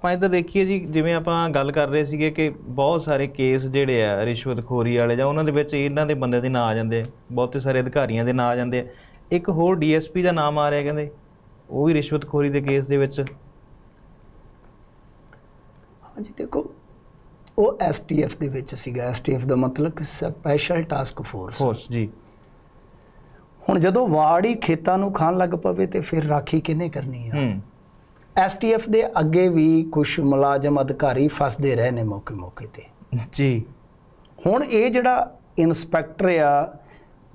ਆਪਾਂ ਇੱਧਰ ਦੇਖੀਏ ਜੀ ਜਿਵੇਂ ਆਪਾਂ ਗੱਲ ਕਰ ਰਹੇ ਸੀਗੇ ਕਿ ਬਹੁਤ ਸਾਰੇ ਕੇਸ ਜਿਹੜੇ ਆ ਰਿਸ਼ਵਤਖੋਰੀ ਵਾਲੇ ਜਾਂ ਉਹਨਾਂ ਦੇ ਵਿੱਚ ਇਹਨਾਂ ਦੇ ਬੰਦੇ ਦੇ ਨਾਂ ਆ ਜਾਂਦੇ ਬਹੁਤੇ ਸਾਰੇ ਅਧਿਕਾਰੀਆਂ ਦੇ ਨਾਂ ਆ ਜਾਂਦੇ ਇੱਕ ਹੋਰ ਡੀਐਸਪੀ ਦਾ ਨਾਮ ਆ ਰਿਹਾ ਕਹਿੰਦੇ ਉਹ ਵੀ ਰਿਸ਼ਵਤਖੋਰੀ ਦੇ ਕੇਸ ਦੇ ਵਿੱਚ। ਹਾਂਜੀ ਦੇਖੋ ਉਹ ਐਸਟੀਐਫ ਦੇ ਵਿੱਚ ਸੀਗਾ। ਐਸਟੀਐਫ ਦਾ ਮਤਲਬ ਸਪੈਸ਼ਲ ਟਾਸਕ ਫੋਰਸ ਫੋਰਸ ਜੀ। ਹੁਣ ਜਦੋਂ ਵਾੜ ਹੀ ਖੇਤਾਂ ਨੂੰ ਖਾਣ ਲੱਗ ਪਵੇ ਤੇ ਫਿਰ ਰਾਖੀ ਕਿਹਨੇ ਕਰਨੀ ਆ? ਹੂੰ। ਐਸਟੀਐਫ ਦੇ ਅੱਗੇ ਵੀ ਕੁਝ ਮੁਲਾਜ਼ਮ ਅਧਿਕਾਰੀ ਫਸਦੇ ਰਹੇ ਨੇ ਮੌਕੇ ਮੌਕੇ ਤੇ। ਜੀ। ਹੁਣ ਇਹ ਜਿਹੜਾ ਇਨਸਪੈਕਟਰ ਆ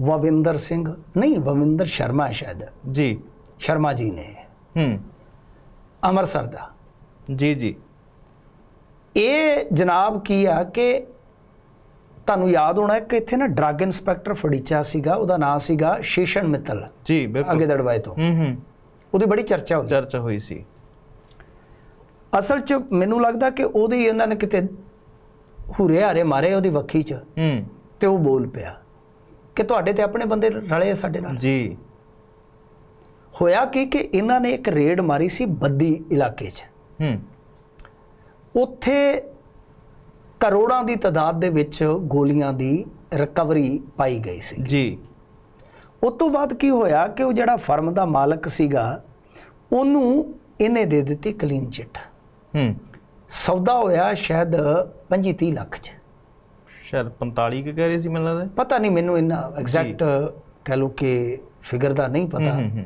ਵਵਿੰਦਰ ਸਿੰਘ ਨਹੀਂ ਵਵਿੰਦਰ ਸ਼ਰਮਾ ਸ਼ਾਇਦ। ਜੀ। ਸ਼ਰਮਾ ਜੀ ਨੇ। ਹੂੰ। ਅੰਮ੍ਰਿਤਸਰ ਦਾ। ਜੀ ਜੀ। ਇਹ ਜਨਾਬ ਕੀ ਆ ਕਿ ਤੁਹਾਨੂੰ ਯਾਦ ਹੋਣਾ ਕਿ ਇੱਥੇ ਨਾ ਡਰੱਗ ਇਨਸਪੈਕਟਰ ਫੜੀਚਾ ਸੀਗਾ ਉਹਦਾ ਨਾਮ ਸੀਗਾ ਸ਼ੇਸ਼ਨ ਮਿੱਤਲ। ਜੀ ਬਿਲਕੁਲ। ਅੱਗੇ ਦੜਵਾਏ ਤੋਂ। ਹੂੰ ਹੂੰ। ਉਹਦੀ ਬੜੀ ਚਰਚਾ ਹੋਈ। ਚਰਚਾ ਹੋਈ ਸੀ। ਅਸਲ 'ਚ ਮੈਨੂੰ ਲੱਗਦਾ ਕਿ ਉਹਦੀ ਇਹਨਾਂ ਨੇ ਕਿਤੇ ਹੁਰੇ ਹਾਰੇ ਮਾਰੇ ਉਹਦੀ ਵੱਖੀ 'ਚ। ਹੂੰ। ਤੇ ਉਹ ਬੋਲ ਪਿਆ ਕਿ ਤੁਹਾਡੇ ਤੇ ਆਪਣੇ ਬੰਦੇ ਰਲੇ ਸਾਡੇ ਨਾਲ। ਜੀ। ਹੋਇਆ ਕੀ ਕਿ ਇਹਨਾਂ ਨੇ ਇੱਕ ਰੇਡ ਮਾਰੀ ਸੀ ਬੱਦੀ ਇਲਾਕੇ 'ਚ। ਹੂੰ। ਉੱਥੇ ਕਰੋੜਾਂ ਦੀ ਤਾਦਾਦ ਦੇ ਵਿੱਚ ਗੋਲੀਆਂ ਦੀ ਰਿਕਵਰੀ ਪਾਈ ਗਈ ਸੀ। ਜੀ। ਉਸ ਤੋਂ ਬਾਅਦ ਕੀ ਹੋਇਆ ਕਿ ਉਹ ਜਿਹੜਾ ਫਰਮ ਦਾ ਮਾਲਕ ਸੀਗਾ ਉਹਨੂੰ ਇਹਨੇ ਦੇ ਦਿੱਤੀ ਕਲੀਨ ਚਿੱਟ ਹੂੰ। ਸੌਦਾ ਹੋਇਆ ਸ਼ਾਇਦ 25 30 ਲੱਖ 'ਚ। ਸ਼ਾਇਦ 45 ਕਿ ਕਹਿ ਰਹੇ ਸੀ ਮੈਨੂੰ ਲੱਗਦਾ। ਪਤਾ ਨਹੀਂ ਮੈਨੂੰ ਇੰਨਾ ਐਗਜ਼ੈਕਟ ਕਹਿ ਲਓ ਕਿ ਫਿਗਰ ਦਾ ਨਹੀਂ ਪਤਾ। ਹੂੰ ਹੂੰ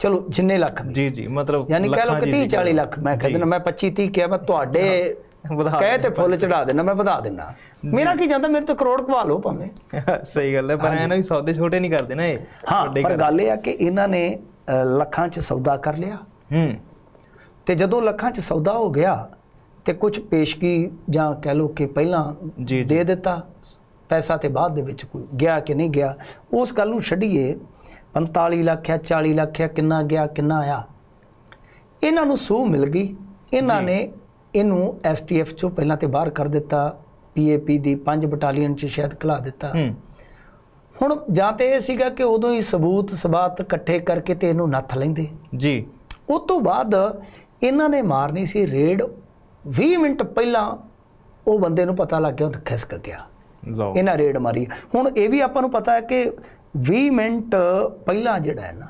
ਚਲੋ ਜਿੰਨੇ ਲੱਖ ਜੀ ਜੀ ਮਤਲਬ ਯਾਨੀ ਕਹਿ ਲੱਖਾਂ ਕਿ ਜੀ 30 ਦੀ 40 ਲੱਖ ਮੈਂ ਕਹਿ ਜੀ। ਦਿੰਦਾ ਮੈਂ 25 30 ਕਿਹਾ ਮੈਂ ਤੁਹਾਡੇ ਵਧਾ ਕਹੇ ਤੇ ਫੁੱਲ ਚੜਾ ਦੇਣਾ ਮੈਂ ਵਧਾ ਦੇਣਾ ਮੇਰਾ ਕੀ ਜਾਂਦਾ ਮੇਰੇ ਤੋਂ ਕਰੋੜ ਕਵਾ ਲਓ ਭਾਵੇਂ। ਸਹੀ ਗੱਲ ਹੈ ਪਰ ਐ ਨਾ ਵੀ ਸੌਦੇ ਛੋਟੇ ਨਹੀਂ ਕਰਦੇ ਨਾ ਇਹ। ਹਾਂ ਪਰ। ਗੱਲ ਇਹ ਆ ਕਿ ਇਹਨਾਂ ਨੇ ਲੱਖਾਂ 'ਚ ਸੌਦਾ ਕਰ ਲਿਆ। ਹੂੰ। ਤੇ ਜਦੋਂ ਲੱਖਾਂ 'ਚ ਸੌਦਾ ਹੋ ਗਿਆ ਤੇ ਕੁਝ ਪੇਸ਼ਗੀ ਜਾਂ ਕਹਿ ਲਓ ਕਿ ਪਹਿਲਾਂ ਜੀ। ਦੇ ਦਿੱਤਾ ਪੈਸਾ ਤੇ ਬਾਅਦ ਦੇ ਵਿੱਚ ਕੋਈ ਗਿਆ ਕਿ ਨਹੀਂ ਗਿਆ ਉਸ ਗੱਲ ਨੂੰ ਛੱਡੀਏ 45 ਲੱਖ ਆ 40 ਲੱਖ ਆ ਕਿੰਨਾ ਗਿਆ ਕਿੰਨਾ ਆਇਆ। ਇਹਨਾਂ ਨੂੰ ਸੂਹ ਮਿਲ ਗਈ। ਇਹਨਾਂ। ਨੇ ਇਹਨੂੰ ਐਸਟੀਐਫ ਚੋਂ ਪਹਿਲਾਂ ਤੇ ਬਾਹਰ ਕਰ ਦਿੱਤਾ ਪੀਏਪੀ ਦੀ 5 ਬਟਾਲੀਅਨ ਚ ਸ਼ਾਇਦ ਖਿਲਾ ਦਿੱਤਾ। ਹੁਣ ਜਾਂ ਤੇ ਇਹ ਸੀਗਾ ਕਿ ਉਦੋਂ ਹੀ ਸਬੂਤ ਸਬਾਤ ਇਕੱਠੇ ਕਰਕੇ ਤੇ ਇਹਨੂੰ ਨੱਥ ਲੈਂਦੇ। ਜੀ। ਉਸ ਤੋਂ ਬਾਅਦ ਇਹਨਾਂ ਨੇ ਮਾਰਨੀ ਸੀ ਰੇਡ। 20 ਮਿੰਟ ਪਹਿਲਾਂ ਉਹ ਬੰਦੇ ਨੂੰ ਪਤਾ ਲੱਗ ਗਿਆ ਉਹ ਖਿਸਕ ਗਿਆ। ਇਹਨਾਂ ਰੇਡ ਮਾਰੀ। ਹੁਣ ਇਹ ਵੀ ਆਪਾਂ ਨੂੰ ਪਤਾ ਹੈ ਕਿ 20 ਮਿੰਟ ਪਹਿਲਾਂ ਜਿਹੜਾ ਹੈ ਨਾ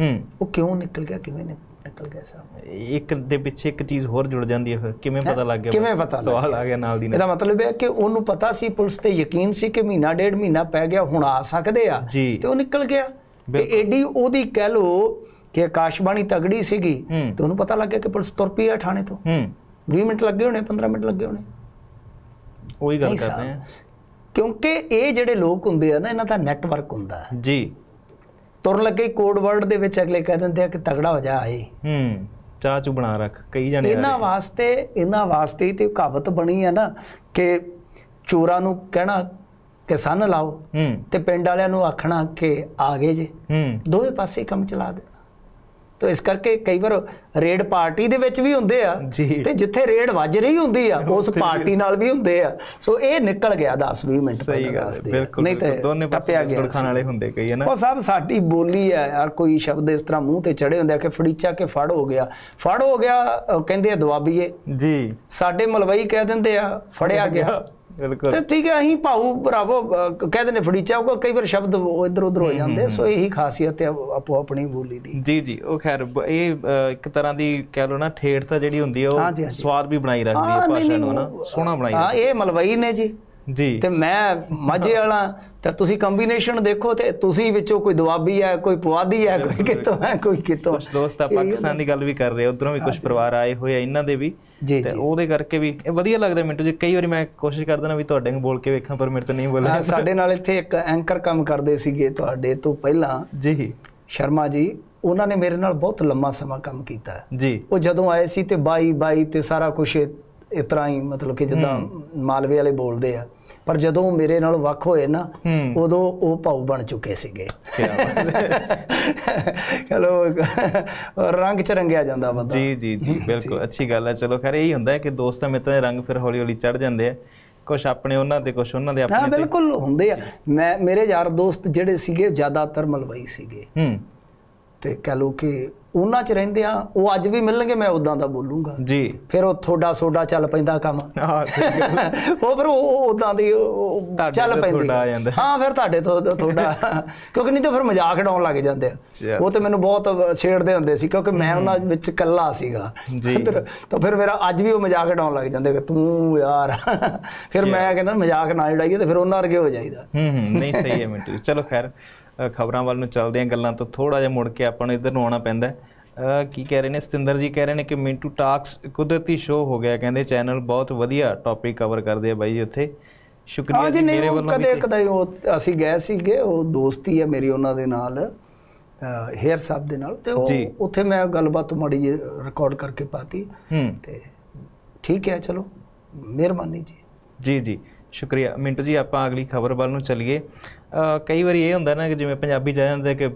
ਹੂੰ। ਉਹ ਕਿਉਂ ਨਿਕਲ ਗਿਆ ਕਿਵੇਂ ਨਿ- ਨਿਕਲ ਗਿਆ ਸਾਹਿਬ ਇੱਕ ਦੇ ਪਿੱਛੇ ਇੱਕ ਚੀਜ਼ ਹੋਰ ਜੁੜ ਜਾਂਦੀ ਹੈ ਫਿਰ। ਕਿਵੇਂ ਪਤਾ ਲੱਗ ਗਿਆ ਕਿਵੇਂ? ਪਤਾ ਸਵਾਲ ਆ ਗਿਆ ਨਾਲ ਦੀ ਨਾਲ। ਇਹਦਾ ਮਤਲਬ ਹੈ ਕਿ ਉਹਨੂੰ ਪਤਾ ਸੀ ਪੁਲਿਸ ਤੇ ਯਕੀਨ ਸੀ ਕਿ ਮਹੀਨਾ ਡੇਢ ਮਹੀਨਾ ਪੈ ਗਿਆ ਹੁਣ ਆ ਸਕਦੇ ਆ। ਤੇ ਉਹ ਨਿਕਲ ਗਿਆ। ਤੇ। ਏਡੀ ਉਹਦੀ ਕਹਿ ਲੋ ਕਿ ਆਕਾਸ਼ਬਾਣੀ ਤਗੜੀ ਸੀਗੀ ਹੂੰ। ਤੇ ਉਹਨੂੰ ਪਤਾ ਲੱਗ ਗਿਆ ਕਿ ਪੁਲਿਸ ਤੁਰ ਪਈ ਆ ਥਾਣੇ ਤੋਂ। ਹੂੰ। 20 ਮਿੰਟ ਲੱਗੇ ਹੋਣੇ 15 ਮਿੰਟ ਲੱਗੇ ਹੋਣੇ। ਉਹੀ ਗੱਲ ਕਰ। ਰਹੇ ਹਾਂ ਕਿਉਂਕਿ ਇਹ ਜਿਹੜੇ ਲੋਕ ਹੁੰਦੇ ਆ ਨਾ ਇਹਨਾਂ ਦਾ ਨੈਟਵਰਕ ਹੁੰਦਾ ਹੈ। ਜੀ। ਤੁਰਨ ਲੱਗੇ ਕੋਡ ਵਰਡ ਦੇ ਵਿੱਚ ਅਗਲੇ ਕਹਿ ਦਿੰਦੇ ਆ ਕਿ ਤਗੜਾ ਹੋ ਜਾ ਆਏ। ਹੂੰ ਚਾਹ ਚੂ ਬਣਾ ਰੱਖ ਕਈ ਜਣੇ ਆ ਇਹਨਾਂ। ਵਾਸਤੇ ਇਹਨਾਂ ਵਾਸਤੇ ਹੀ ਤੇ ਕਹਾਵਤ ਬਣੀ ਹੈ ਨਾ ਕਿ ਚੋਰਾਂ ਨੂੰ ਕਹਿਣਾ ਕਿ ਸੰਨ ਲਾਓ ਹੂੰ। ਤੇ ਪਿੰਡ ਵਾਲਿਆਂ ਨੂੰ ਆਖਣਾ ਕਿ ਆ ਗਏ ਜੇ। ਹੂੰ। ਦੋਵੇਂ ਪਾਸੇ ਕੰਮ ਚਲਾ ਦੇਣਾ ਤੋ ਇਸ ਕਰਕੇ ਕਈ ਵਾਰ ਰੇਡ ਪਾਰਟੀ ਦੇ ਵਿੱਚ ਵੀ ਹੁੰਦੇ ਆ। ਤੇ ਜਿੱਥੇ ਰੇਡ ਵੱਜ ਰਹੀ ਹੁੰਦੀ ਆ ਉਸ ਪਾਰਟੀ ਨਾਲ ਵੀ ਹੁੰਦੇ ਆ। ਸੋ ਇਹ ਨਿਕਲ ਗਿਆ 10 20 ਮਿੰਟ ਸਹੀ ਪਹਿਲਾਂ ਗੱਲ ਆ। ਬਿਲਕੁਲ ਨਹੀਂ ਤੇ। ਦੋਨੇ ਪਾਸੇ ਖਾਣ ਵਾਲੇ ਹੁੰਦੇ ਕਈ ਹੈ ਨਾ? ਉਹ ਸਭ ਸਾਡੀ ਬੋਲੀ ਹੈ ਯਾਰ ਕੋਈ ਸ਼ਬਦ ਇਸ ਤਰ੍ਹਾਂ ਮੂੰਹ ਤੇ ਚੜੇ ਹੁੰਦੇ ਆ ਕਿ ਫੜੀਚਾ ਕੇ ਫੜ ਹੋ ਗਿਆ। ਫੜ ਹੋ ਗਿਆ ਕਹਿੰਦੇ ਆ ਦਵਾਬੀਏ ਜੀ। ਸਾਡੇ ਮਲਵਈ ਕਹਿ ਦਿੰਦੇ ਆ ਫੜਿਆ ਗਿਆ। ਬਿਲਕੁਲ। ਤੇ ਠੀਕ ਹੈ ਅਸੀਂ ਭਾਊ ਭਰਾਵੋ ਕਹਿੰਦੇ ਨੇ ਫੜੀਚਾ ਕੋ ਕਈ ਵਾਰ ਸ਼ਬਦ ਇੱਧਰ ਉੱਧਰ ਹੋ ਜਾਂਦੇ ਸੋ ਇਹੀ ਖਾਸੀਅਤ ਹੈ ਆਪੋ ਆਪਣੀ ਬੋਲੀ ਦੀ। ਜੀ ਜੀ ਉਹ ਖੈਰ ਇਹ ਇੱਕ ਤਰ੍ਹਾਂ ਦੀ ਕਹਿ ਲਓ ਨਾ ਠੇਠਤਾ ਜਿਹੜੀ ਹੁੰਦੀ ਹੈ ਉਹ। ਸਵਾਦ ਵੀ ਬਣਾਈ ਰੱਖਦੀ ਹੈ ਭਾਸ਼ਾ ਨੂੰ ਨਾ ਉਹ- ਸੋਹਣਾ ਬਣਾਈ ਹਾਂ ਇਹ ਮਲਵਈ ਨੇ ਜੀ। ਜੀ। ਤੇ ਮੈਂ ਮਾਝੇ ਵਾਲਾ ਤੇ ਤੁਸੀਂ ਕੰਬੀਨੇਸ਼ਨ ਦੇਖੋ ਤੇ ਤੁਸੀਂ ਵਿੱਚੋਂ ਕੋਈ ਦੁਆਬੀ ਹੈ ਕੋਈ ਪੁਆਧੀ ਹੈ ਕੋਈ ਕਿਤੋਂ ਹੈ ਕੋਈ ਕਿਤੋਂ। ਕੁਝ ਦੋਸਤ ਆ ਪਾਕਿਸਤਾਨ ਦੀ ਗੱਲ ਵੀ ਕਰ ਰਹੇ ਉਧਰੋਂ ਵੀ ਕੁਝ ਪਰਿਵਾਰ ਆਏ ਹੋਏ ਆ ਇਹਨਾਂ ਦੇ ਵੀ। ਤੇ ਉਹਦੇ ਕਰਕੇ ਵੀ ਇਹ ਵਧੀਆ ਲੱਗਦਾ ਮਿੰਟੂ ਜੀ ਕਈ ਵਾਰੀ ਮੈਂ ਕੋਸ਼ਿਸ਼ ਕਰਦਾ ਨਾ ਵੀ ਤੁਹਾਡੇ ਨੂੰ ਬੋਲ ਕੇ ਵੇਖਾਂ ਪਰ ਮੇਰੇ ਤੋਂ ਨਹੀਂ ਬੋਲਿਆ। ਸਾਡੇ ਨਾਲ ਇੱਥੇ ਇੱਕ ਐਂਕਰ ਕੰਮ ਕਰਦੇ ਸੀਗੇ ਤੁਹਾਡੇ ਤੋਂ ਪਹਿਲਾਂ। ਜੀ। ਸ਼ਰਮਾ ਜੀ ਉਹਨਾਂ ਨੇ ਮੇਰੇ ਨਾਲ ਬਹੁਤ ਲੰਮਾ ਸਮਾਂ ਕੰਮ ਕੀਤਾ। ਜੀ। ਉਹ ਜਦੋਂ ਆਏ ਸੀ ਤੇ ਬਾਈ ਬਾਈ ਤੇ ਸਾਰਾ ਕੁਝ ਇਸ ਤਰ੍ਹਾਂ ਹੀ ਮਤਲਬ ਕਿ ਜਿੱਦਾਂ ਮਾਲਵੇ ਵਾਲੇ ਬੋਲਦੇ ਆ। ਪਰ ਜਦੋਂ ਮੇਰੇ ਨਾਲ ਵੱਖ ਹੋਏ ਨਾ ਹੂੰ। ਉਦੋਂ ਉਹ ਭਾਊ ਬਣ ਚੁੱਕੇ ਸੀਗੇ। ਚਲੋ ਰੰਗ ਚ ਰੰਗਿਆ ਜਾਂਦਾ ਬੰਦਾ। ਜੀ ਜੀ ਜੀ ਬਿਲਕੁਲ ਅੱਛੀ ਗੱਲ ਹੈ। ਚਲੋ ਖੈਰ ਇਹੀ ਹੁੰਦਾ ਹੈ ਕਿ ਦੋਸਤਾਂ ਮਿੱਤਰਾਂ ਦੇ ਰੰਗ ਫਿਰ ਹੌਲੀ ਹੌਲੀ ਚੜ ਜਾਂਦੇ ਆ। ਕੁਝ ਆਪਣੇ ਉਹਨਾਂ ਤੇ ਕੁਝ ਉਹਨਾਂ ਦੇ ਹਾਂ ਆਪਣੇ ਤੇ। ਬਿਲਕੁਲ ਹੁੰਦੇ ਆ। ਮੈਂ ਮੇਰੇ ਯਾਰ ਦੋਸਤ ਜਿਹੜੇ ਸੀਗੇ ਜ਼ਿਆਦਾਤਰ ਮਲਵਈ ਸੀਗੇ। ਹੂੰ। ਤੇ ਕਹ ਲਓ ਕਿ ਉਹਨਾਂ 'ਚ ਰਹਿੰਦੇ ਆ ਉਹ ਅੱਜ ਵੀ ਮਿਲਣਗੇ ਮੈਂ ਉਦਾਂ ਦਾ ਬੋਲੂੰਗਾ। ਜੀ। ਫਿਰ ਉਹ ਥੋੜਾ ਸੋਡਾ ਚੱਲ ਪੈਂਦਾ ਕੰਮ। ਹਾਂ। ਉਹ ਫਿਰ ਉਹ ਉਦਾਂ ਦੀ ਚੱਲ ਪੈਂਦੀ। ਹਾਂ ਫਿਰ ਤੁਹਾਡੇ ਤੋਂ ਤੁਹਾਡਾ। ਕਿਉਂਕਿ ਨਹੀਂ ਤਾਂ ਫਿਰ ਮਜ਼ਾਕ ਉਡਾਉਣ ਲੱਗ ਜਾਂਦੇ ਆ। ਉਹ ਤੇ ਮੈਨੂੰ ਬਹੁਤ ਛੇੜਦੇ ਹੁੰਦੇ ਸੀ ਕਿਉਂਕਿ ਮੈਂ ਉਹਨਾਂ ਵਿੱਚ ਇਕੱਲਾ ਸੀਗਾ। ਜੀ। ਤਾਂ ਫਿਰ ਮੇਰਾ ਅੱਜ ਵੀ ਉਹ ਮਜ਼ਾਕ ਉਡਾਉਣ ਲੱਗ ਜਾਂਦੇ ਕਿ ਤੂੰ ਯਾਰ। ਫਿਰ ਮੈਂ ਕਹਿੰਦਾ ਮਜ਼ਾਕ ਨਾ ਉਡਾਈਏ ਤੇ ਫਿਰ ਉਹਨਾਂ ਵਰਗੇ ਹੋ ਜਾਈਦਾ। ਹੂੰ ਹੂੰ। ਨਹੀਂ ਸਹੀ ਹੈ ਮਿੰਟੂ। ਚਲੋ ਖੈਰ। ਖਬਰਾਂ ਵੱਲ ਨੂੰ ਚੱਲਦੇ ਆਂ ਗੱਲਾਂ ਤੋਂ ਥੋੜਾ ਜਿਹਾ ਮੁੜ ਕੇ ਆਪਾਂ ਨੂੰ ਇੱਧਰ ਨੂੰ ਆਉਣਾ ਪੈਂਦਾ ਕੀ ਕਹਿ ਰਹੇ ਨੇ? ਸਤਿੰਦਰ ਜੀ ਕਹਿ ਰਹੇ ਨੇ ਕਿ ਮਿੰਟੂ ਟਾਕਸ ਕੁਦਰਤੀ ਸ਼ੋਅ ਹੋ ਗਿਆ ਕਹਿੰਦੇ ਚੈਨਲ ਬਹੁਤ ਵਧੀਆ ਟੌਪਿਕ ਕਵਰ ਕਰਦੇ ਆ ਬਾਈ ਜੀ ਉੱਥੇ। ਸ਼ੁਕਰੀਆ ਜੀ ਮੇਰੇ ਵੱਲੋਂ ਕਦੇ ਕਦੇ ਉਹ ਅਸੀਂ ਗਏ ਸੀਗੇ ਉਹ ਦੋਸਤੀ ਹੈ ਮੇਰੀ ਉਹਨਾਂ ਦੇ ਨਾਲ ਹੇਅਰ ਸਾਹਿਬ ਦੇ ਨਾਲ ਤੇ ਉਹ। ਉੱਥੇ ਮੈਂ ਗੱਲਬਾਤ ਮਾੜੀ ਜੀ ਰਿਕਾਰਡ ਕਰਕੇ ਪਾਤੀ। ਤੇ ਠੀਕ ਹੈ ਚਲੋ ਮਿਹਰਬਾਨੀ ਜੀ। ਜੀ ਜੀ ਸ਼ੁਕਰੀਆ। ਮਿੰਟੂ ਜੀ ਆਪਾਂ ਅਗਲੀ ਖਬਰ ਵੱਲ ਨੂੰ ਚੱਲੀਏ। ਕਈ ਵਾਰੀ ਇਹ ਹੁੰਦਾ ਨਾ ਕਿ ਜਿਵੇਂ ਪੰਜਾਬੀ ਜਾ ਜਾਂਦੇ ਕਿ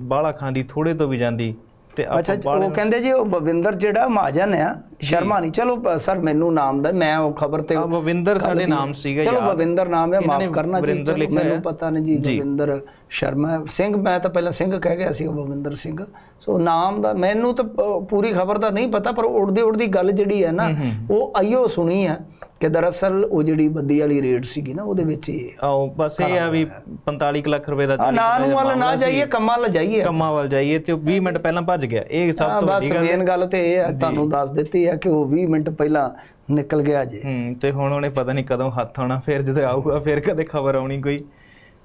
ਬਾਹਲਾ ਖਾਂਦੀ ਥੋੜੇ ਤੋਂ ਵੀ ਜਾਂਦੀ ਤੇ ਅੱਛਾ ਉਹ ਕਹਿੰਦੇ ਜੀ ਉਹ ਬਵਿੰਦਰ ਜਿਹੜਾ ਮਹਾਜਨ ਆ ਸ਼ਰਮਾ ਨਹੀਂ ਚਲੋ ਸਰ ਮੈਨੂੰ ਨਾਮ ਦਾ ਮੈਂ ਉਹ ਖਬਰ ਤੇ ਬਵਿੰਦਰ ਸਾਡੇ ਨਾਮ ਸੀਗਾ ਚਲੋ। ਬਵਿੰਦਰ ਨਾਮ ਹੈ ਮਾਫ ਕਰਨਾ ਜੀ। ਮੈਨੂੰ। ਪਤਾ ਨਹੀਂ ਜੀ। ਬਵਿੰਦਰ ਸ਼ਰਮਾ। ਸਿੰਘ ਮੈਂ ਤਾਂ ਪਹਿਲਾਂ ਸਿੰਘ ਕਹਿ ਗਿਆ ਸੀ ਉਹ ਬਵਿੰਦਰ ਸਿੰਘ। ਸੋ ਨਾਮ ਦਾ ਮੈਨੂੰ ਤਾਂ ਪੂਰੀ ਖਬਰ ਦਾ ਨਹੀਂ ਪਤਾ ਪਰ ਉੜਦੀ ਉੜਦੀ ਗੱਲ ਜਿਹੜੀ ਹੈ ਨਾ ਉਹ ਆਈਓ ਸੁਣੀ ਹੈ ਕਿ ਦਰਅਸਲ ਉਹ ਜਿਹੜੀ ਬੱਦੀ ਵਾਲੀ ਰੇਟ ਸੀਗੀ ਨਾ ਉਹਦੇ ਵਿੱਚ ਆਓ ਬਸ ਇਹ ਆ ਵੀ 45 ਕੁ ਲੱਖ ਰੁਪਏ ਦਾ ਆ ਨਾ ਨੂੰ ਵੱਲ ਨਾ। ਜਾਈਏ ਕੰਮਾਂ ਵੱਲ ਜਾਈਏ। ਕੰਮਾਂ ਵੱਲ ਜਾਈਏ ਤੇ ਉਹ 20 ਮਿੰਟ ਪਹਿਲਾਂ ਭੱਜ ਗਿਆ। ਇਹ ਹਾਂ, ਸਭ ਤੋਂ ਬਸ ਵੱਡੀ ਗੱਲ ਹੈ ਮੇਨ ਗੱਲ ਤੇ ਇਹ ਹੈ ਤੁਹਾਨੂੰ ਦੱਸ ਦਿੱਤੀ ਹੈ ਕਿ ਉਹ 20 ਮਿੰਟ ਪਹਿਲਾਂ ਨਿਕਲ ਗਿਆ ਜੇ। ਹੂੰ ਤੇ ਹੁਣ ਉਹਨੇ ਪਤਾ ਨਹੀਂ ਕਦੋਂ ਹੱਥ ਆਉਣਾ ਫਿਰ ਜਦੋਂ ਆਊਗਾ ਫਿਰ ਕਦੇ ਖਬਰ ਆਉਣੀ ਕੋਈ।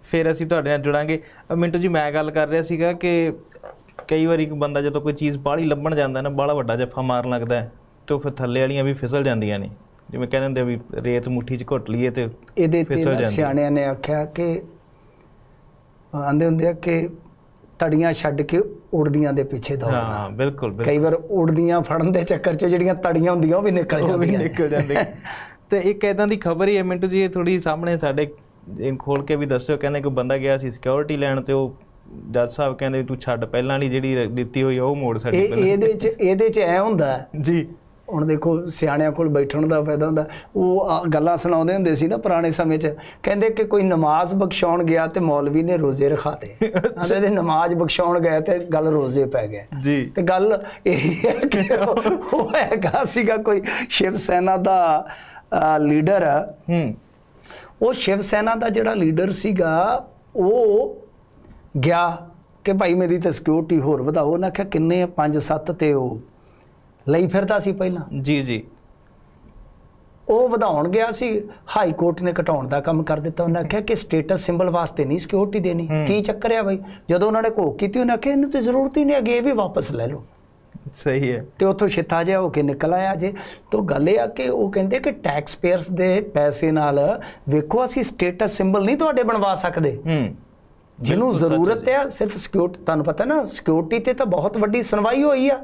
ਫਿਰ ਅਸੀਂ ਤੁਹਾਡੇ ਨਾਲ ਜੁੜਾਂਗੇ। ਮਿੰਟੂ ਜੀ ਮੈਂ ਗੱਲ ਕਰ ਰਿਹਾ ਸੀਗਾ ਕਿ ਕਈ ਵਾਰੀ ਇੱਕ ਬੰਦਾ ਜਦੋਂ ਕੋਈ ਚੀਜ਼ ਬਾਹਲੀ ਲੱਭਣ ਜਾਂਦਾ ਨਾ ਬਾਹਲਾ ਵੱਡਾ ਜੱਫਾ ਮਾਰਨ ਲੱਗਦਾ ਹੈ, ਤੇ ਉਹ ਫਿਰ ਥੱਲੇ ਵਾਲੀਆਂ ਵੀ ਫਿਸਲ ਜਾਂਦੀਆਂ ਨੇ। ਜਿਵੇਂ ਕਹਿੰਦੇ ਹੁੰਦੇ ਵੀ ਰੇਤ ਮੁੱਠੀ 'ਚ ਘੁੱਟ ਲਈਏ ਤੇ ਇਹਦੇ ਤੇ ਫਿਸਲ ਨਾ ਜਾਂਦੀ। ਸਿਆਣਿਆਂ ਨੇ ਆਖਿਆ ਕਿ ਆਂਦੇ ਹੁੰਦੇ ਆ ਕਿ ਤੜੀਆਂ ਛੱਡ ਕੇ ਉੜਦੀਆਂ ਦੇ ਪਿੱਛੇ ਦੌੜਨਾ ਹਾਂ ਬਿਲਕੁਲ ਬਿਲਕੁਲ। ਕਈ ਵਾਰ ਉੜਦੀਆਂ ਫੜਨ ਦੇ ਚੱਕਰ 'ਚ ਜਿਹੜੀਆਂ ਤੜੀਆਂ ਹੁੰਦੀਆਂ ਉਹ ਵੀ ਨਿਕਲ ਉਹ ਵੀ ਜਾਂਦੀਆਂ। ਨਿਕਲ ਜਾਂਦੇ ਤੇ ਇੱਕ ਇਦਾਂ ਦੀ ਖਬਰ ਹੀ ਹੈ ਮਿੰਟੂ ਜੀ ਇਹ ਥੋੜੀ ਸਾਹਮਣੇ ਸਾਡੇ ਇਹ ਖੋਲ ਕੇ ਵੀ ਦੱਸਿਓ ਕਹਿੰਦੇ ਕੋਈ ਬੰਦਾ ਗਿਆ ਸੀ ਸਿਕਿਉਰਿਟੀ ਲੈਣ ਤੇ ਉਹ ਜੱਜ ਸਾਹਿਬ ਕਹਿੰਦੇ ਵੀ ਤੂੰ ਛੱਡ ਪਹਿਲਾਂ ਵਾਲੀ ਜਿਹੜੀ ਦਿੱਤੀ ਹੋਈ ਆ ਉਹ ਮੋੜ ਸਾਡੀ ਇਹ ਇਹਦੇ 'ਚ ਇਹਦੇ 'ਚ ਐ ਹੁੰਦਾ। ਹੈ, ਜੀ। ਹੁਣ ਦੇਖੋ ਸਿਆਣਿਆਂ ਕੋਲ ਬੈਠਣ ਦਾ ਫਾਇਦਾ ਹੁੰਦਾ। ਉਹ ਗੱਲਾਂ ਸੁਣਾਉਂਦੇ ਹੁੰਦੇ ਸੀ ਨਾ ਪੁਰਾਣੇ ਸਮੇਂ 'ਚ। ਕਹਿੰਦੇ ਕਿ ਕੋਈ ਨਮਾਜ਼ ਬਖਸ਼ਾਉਣ ਗਿਆ ਤੇ ਮੌਲਵੀ ਨੇ ਰੋਜ਼ੇ ਰਖਾਤੇ ਕਹਿੰਦੇ ਤੇ ਨਮਾਜ਼ ਬਖਸ਼ਾਉਣ ਗਏ ਤੇ ਗੱਲ ਰੋਜ਼ੇ ਪੈ ਗਏ ਜੀ। ਤੇ ਗੱਲ ਇਹ ਹੈ ਕਿ ਉਹ ਹੈਗਾ ਸੀਗਾ ਕੋਈ ਸ਼ਿਵ ਸੈਨਾ ਦਾ ਲੀਡਰ। ਹੂੰ। ਉਹ ਸ਼ਿਵ ਸੈਨਾ ਦਾ ਜਿਹੜਾ ਲੀਡਰ ਸੀਗਾ ਉਹ ਗਿਆ ਕਿ ਭਾਈ ਮੇਰੀ ਤਾਂ ਸਿਕਿਉਰਿਟੀ ਹੋਰ ਵਧਾਓ। ਉਹਨਾਂ ਆਖਿਆ ਕਿੰਨੇ ਆ? 5 7 ਤੇ ਉਹ। ਲਈ ਫਿਰਦਾ ਸੀ ਪਹਿਲਾਂ? ਜੀ ਜੀ। ਉਹ ਵਧਾਉਣ ਗਿਆ ਸੀ ਹਾਈ ਕੋਰਟ ਨੇ ਘਟਾਉਣ ਦਾ ਕੰਮ ਕਰ ਦਿੱਤਾ। ਉਹਨਾਂ ਆਖਿਆ ਕਿ ਸਟੇਟਸ ਸਿੰਬਲ ਵਾਸਤੇ ਨਹੀਂ ਸਿਕਿਉਰਿਟੀ ਦੇਣੀ। ਕੀ ਚੱਕਰ ਆ ਬਈ? ਜਦੋਂ ਉਹਨਾਂ ਨੇ ਘੋਖ ਕੀਤੀ ਉਹਨਾਂ ਆਖਿਆ ਇਹਨੂੰ ਤੇ ਜ਼ਰੂਰਤ ਹੀ ਨਹੀਂ ਹੈਗੀ ਇਹ ਵੀ ਵਾਪਸ ਲੈ ਲਓ। ਸਹੀ ਹੈ। ਤੇ ਉੱਥੋਂ ਛਿੱਥਾ ਜਿਹਾ ਹੋ ਕੇ ਨਿਕਲ ਆਇਆ ਜੇ। ਤੋਂ ਗੱਲ ਇਹ ਆ ਕਿ ਉਹ ਕਹਿੰਦੇ ਕਿ ਟੈਕਸ ਪੇਅਰਸ ਦੇ ਪੈਸੇ ਨਾਲ ਵੇਖੋ ਅਸੀਂ ਸਟੇਟਸ ਸਿੰਬਲ ਨਹੀਂ ਤੁਹਾਡੇ ਬਣਵਾ ਸਕਦੇ। ਹੂੰ। ਜਿਹਨੂੰ ਜ਼ਰੂਰਤ ਹੈ ਸਿਰਫ ਸਿਕਿਉਰਿਟੀ ਤੁਹਾਨੂੰ ਪਤਾ ਨਾ ਸਿਕਿਉਰਿਟੀ ਤੇ ਤਾਂ ਬਹੁਤ ਵੱਡੀ ਸੁਣਵਾਈ ਹੋਈ ਆ।